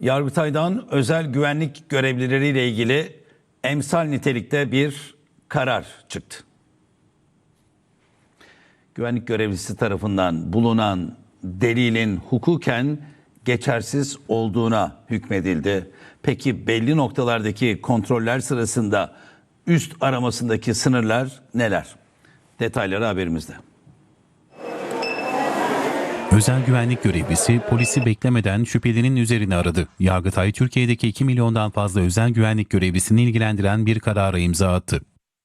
Yargıtay'dan özel güvenlik görevlileriyle ilgili emsal nitelikte bir karar çıktı. Güvenlik görevlisi tarafından bulunan delilin hukuken geçersiz olduğuna hükmedildi. Peki belli noktalardaki kontroller sırasında üst aramasındaki sınırlar neler? Detayları haberimizde. Özel güvenlik görevlisi polisi beklemeden şüphelinin üzerine aradı. Yargıtay Türkiye'deki 2 milyondan fazla özel güvenlik görevlisini ilgilendiren bir karara imza attı.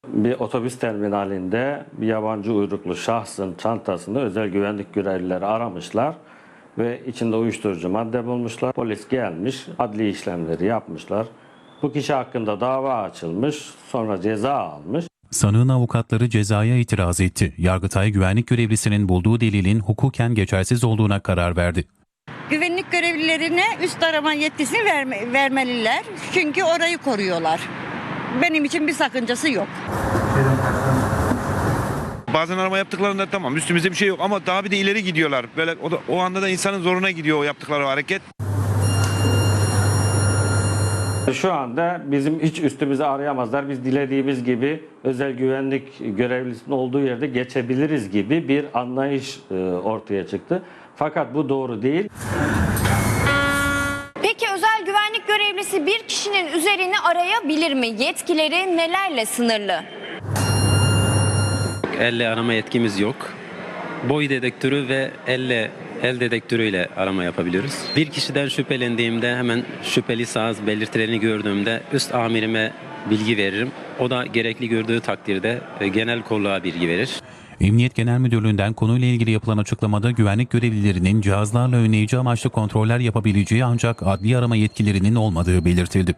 Bir otobüs terminalinde bir yabancı uyruklu şahsın çantasında özel güvenlik görevlileri aramışlar ve içinde uyuşturucu madde bulmuşlar. Polis gelmiş, adli işlemleri yapmışlar. Bu kişi hakkında dava açılmış, sonra ceza almış. Sanığın avukatları cezaya itiraz etti. Yargıtay güvenlik görevlisinin bulduğu delilin hukuken geçersiz olduğuna karar verdi. Güvenlik görevlilerine üst arama yetkisini verme- vermeliler. Çünkü orayı koruyorlar. Benim için bir sakıncası yok. Bazen arama yaptıklarında tamam üstümüzde bir şey yok ama daha bir de ileri gidiyorlar. Böyle o, da, o anda da insanın zoruna gidiyor o yaptıkları hareket. Şu anda bizim hiç üstümüzü arayamazlar. Biz dilediğimiz gibi özel güvenlik görevlisinin olduğu yerde geçebiliriz gibi bir anlayış e, ortaya çıktı. Fakat bu doğru değil. Peki özel güvenlik görevlisi bir kişinin üzerini arayabilir mi? Yetkileri nelerle sınırlı? Elle arama yetkimiz yok. Boy dedektörü ve elle el dedektörüyle arama yapabiliyoruz. Bir kişiden şüphelendiğimde hemen şüpheli sağız belirtilerini gördüğümde üst amirime bilgi veririm. O da gerekli gördüğü takdirde e, genel kolluğa bilgi verir. Emniyet Genel Müdürlüğü'nden konuyla ilgili yapılan açıklamada güvenlik görevlilerinin cihazlarla önleyici amaçlı kontroller yapabileceği ancak adli arama yetkilerinin olmadığı belirtildi.